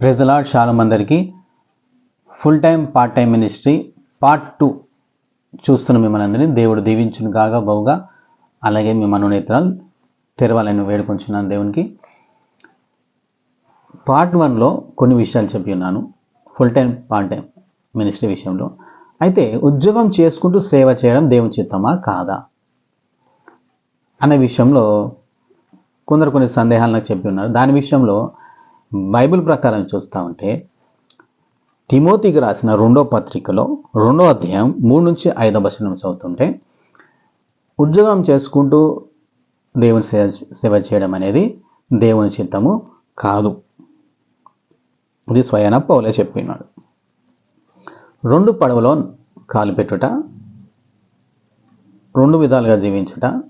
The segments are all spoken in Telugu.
ప్రజలాడ్ చాలా మందరికి full time part time ministry part two చూస్తున్న మిమ్మల్ని అందరినీ దేవుడు దీవించును కాగా బహుగా. అలాగే మీ మనోనేత్రాలు తెరవాలని వేడుకొంచున్నాను దేవునికి. పార్ట్ వన్లో కొన్ని విషయాలు చెప్పి ఉన్నాను. Full time part time ministry విషయంలో. అయితే ఉద్యోగం చేసుకుంటూ సేవ చేయడం దేవుని చిత్తమా కాదా? అనే విషయంలో కొందరు కొన్ని సందేహాలు నాకు చెప్పి ఉన్నారు. దాని విషయంలో బైబిల్ ప్రకారం చూస్తూ ఉంటే తిమోతికి రాసిన రెండో పత్రికలో రెండో అధ్యాయం మూడు నుంచి ఐదో వచనం చదువుతుంటే ఉద్యోగం చేసుకుంటూ దేవుని సేవ సేవ చేయడం అనేది దేవుని చిత్తము కాదు. ఇది స్వయాన పౌలే చెప్పినాడు. రెండు పడవలో కాలు పెట్టుట రెండు విధాలుగా జీవించుట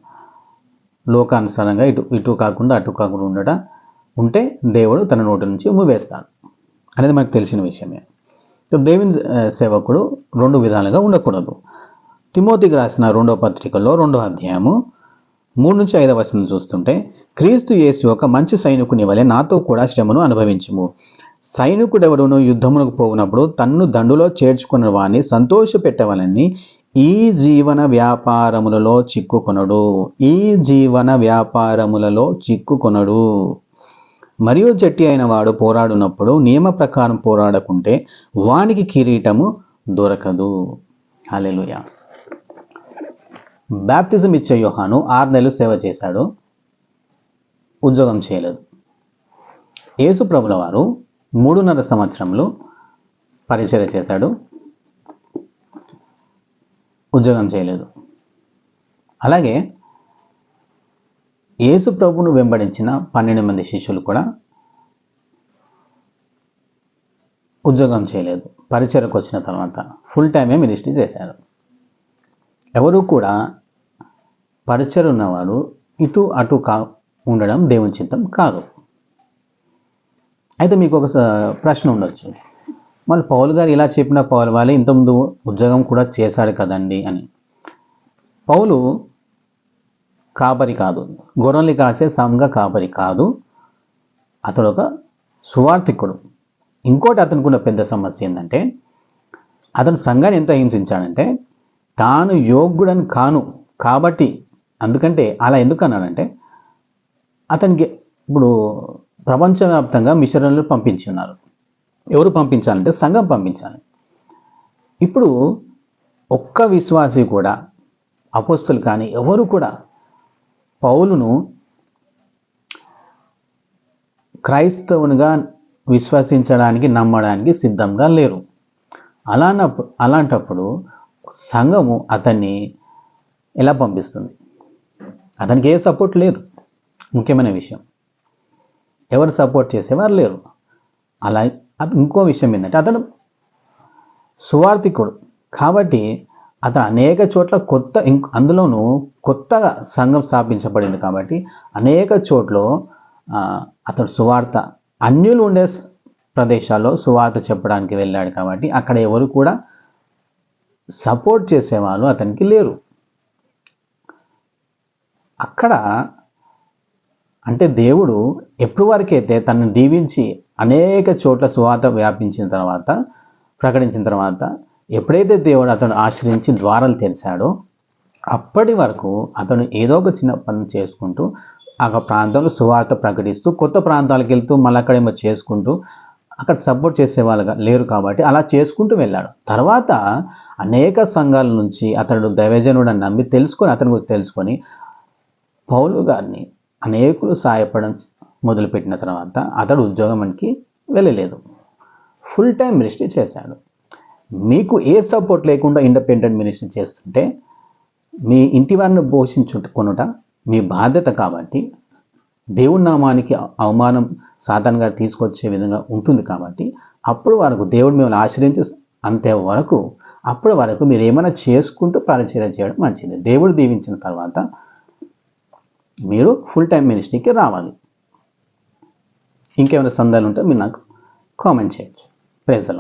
లోకానుసారంగా ఇటు ఇటు కాకుండా అటు కాకుండా ఉండట ఉంటే దేవుడు తన నోటి నుంచి ఉమ్మివేస్తాడు అనేది మనకు తెలిసిన విషయమే. దేవుని సేవకుడు రెండు విధాలుగా ఉండకూడదు. తిమోతికి రాసిన రెండో పత్రికలో రెండో అధ్యాయము మూడు నుంచి ఐదవ వచనం చూస్తుంటే క్రీస్తు యేసు ఒక మంచి సైనికుని వలె నాతో కూడా శ్రమను అనుభవించుము. సైనికుడెవడును యుద్ధమునకు పోవునప్పుడు తన్ను దండులో చేర్చుకున్న వాణ్ణి సంతోషపెట్టవలని ఈ జీవన వ్యాపారములలో చిక్కుకొనడు. ఈ జీవన వ్యాపారములలో చిక్కుకొనడు. మరియు జట్టి అయిన వాడు పోరాడునప్పుడు నియమ ప్రకారం పోరాడకుంటే వానికి కిరీటము దొరకదు. అలెలుయ బ్యాప్తిజం ఇచ్చే యోహాను ఆరు నెలలు సేవ చేశాడు. ఉద్యోగం చేయలేదు. యేసు ప్రభుల వారు మూడున్నర సంవత్సరంలో పరిచయం చేశాడు. ఉద్యోగం చేయలేదు. అలాగే యేసు ప్రభును వెంబడించిన పన్నెండు మంది శిష్యులు కూడా ఉద్యోగం చేయలేదు. పరిచయకు వచ్చిన తర్వాత ఫుల్ టైమే మినిస్ట్రీ చేశారు. ఎవరు కూడా పరిచయం ఉన్నవాడు ఇటు అటు కా ఉండడం దేవుని చిత్తం కాదు. అయితే మీకు ఒక స- ప్రశ్న ఉండొచ్చు. మళ్ళీ పౌల్ గారు ఇలా చెప్పిన పౌల్ వాళ్ళే ఇంతకుముందు ఉద్యోగం కూడా చేశాడు కదండి అని. పౌలు కాపరి కాదు. గొర్రెల్ని కాసే సంఘ కాపరి కాదు. అతడు ఒక సువార్థికుడు. ఇంకోటి అతనికి ఉన్న పెద్ద సమస్య ఏంటంటే అతను సంఘాన్ని ఎంత హింసించాడంటే తాను యోగ్యుడని కాను కాబట్టి అందుకంటే అలా ఎందుకు అన్నాడంటే అతనికి ఇప్పుడు ప్రపంచవ్యాప్తంగా మిషనరీలు పంపించి ఉన్నారు. ఎవరు పంపించాలంటే సంఘం పంపించాలి. ఇప్పుడు ఒక్క విశ్వాసి కూడా అపోస్తులు కానీ ఎవరు కూడా పౌలును క్రైస్తవునిగా విశ్వసించడానికి నమ్మడానికి సిద్ధంగా లేరు. అలానప్పుడు అలాంటప్పుడు సంఘము అతన్ని ఎలా పంపిస్తుంది? అతనికి ఏ సపోర్ట్ లేదు. ముఖ్యమైన విషయం. ఎవరు సపోర్ట్ చేసేవారు లేరు. అలా ఇంకో విషయం ఏంటంటే అతను సువార్థికుడు. కాబట్టి అతను అనేక చోట్ల కొత్త ఇంక్ అందులోనూ కొత్తగా సంఘం స్థాపించబడింది కాబట్టి అనేక చోట్ల అతను అతడు సువార్త అన్యులు ఉండే ప్రదేశాల్లో సువార్త చెప్పడానికి వెళ్ళాడు కాబట్టి అక్కడ ఎవరు కూడా సపోర్ట్ చేసేవాళ్ళు అతనికి లేరు. అక్కడ అంటే దేవుడు ఎప్పుడు వరకైతే తనను దీవించి అనేక చోట్ల సువార్త వ్యాపించిన తర్వాత ప్రకటించిన తర్వాత ఎప్పుడైతే దేవుడు అతను ఆశ్రయించి ద్వారాలు తెరిచాడో అప్పటి వరకు అతను ఏదో ఒక చిన్న పని చేసుకుంటూ ఆ ప్రాంతంలో సువార్త ప్రకటిస్తూ కొత్త ప్రాంతాలకు వెళ్తూ మళ్ళీ అక్కడేమో చేసుకుంటూ అక్కడ సపోర్ట్ చేసే వాళ్ళుగా లేరు కాబట్టి అలా చేసుకుంటూ వెళ్ళాడు. తర్వాత అనేక సంఘాల నుంచి అతడు దైవజనుడు అని నమ్మి తెలుసుకొని అతని గురించి తెలుసుకొని పౌలు గారిని అనేకులు సాయపడడం మొదలుపెట్టిన తర్వాత అతడు ఉద్యోగానికి వెళ్ళలేదు. ఫుల్ టైం మినిస్ట్రీ చేశాడు. మీకు ఏ సపోర్ట్ లేకుండా ఇండిపెండెంట్ మినిస్ట్రీ చేస్తుంటే మీ ఇంటి వారిని పోషించుకొనుట మీ బాధ్యత కాబట్టి దేవుడి నామానికి అవమానం సాధారణంగా తీసుకొచ్చే విధంగా ఉంటుంది కాబట్టి అప్పుడు వరకు దేవుడు మిమ్మల్ని ఆశ్రయించి అంతే వరకు అప్పటి వరకు మీరు ఏమైనా చేసుకుంటూ పరిచయం చేయడం మంచిది. దేవుడు దీవించిన తర్వాత మీరు ఫుల్ టైం మినిస్ట్రీకి రావాలి. ఇంకేమైనా సందేహాలు ఉంటే మీరు నాకు కామెంట్ చేయొచ్చు. ప్రేజ్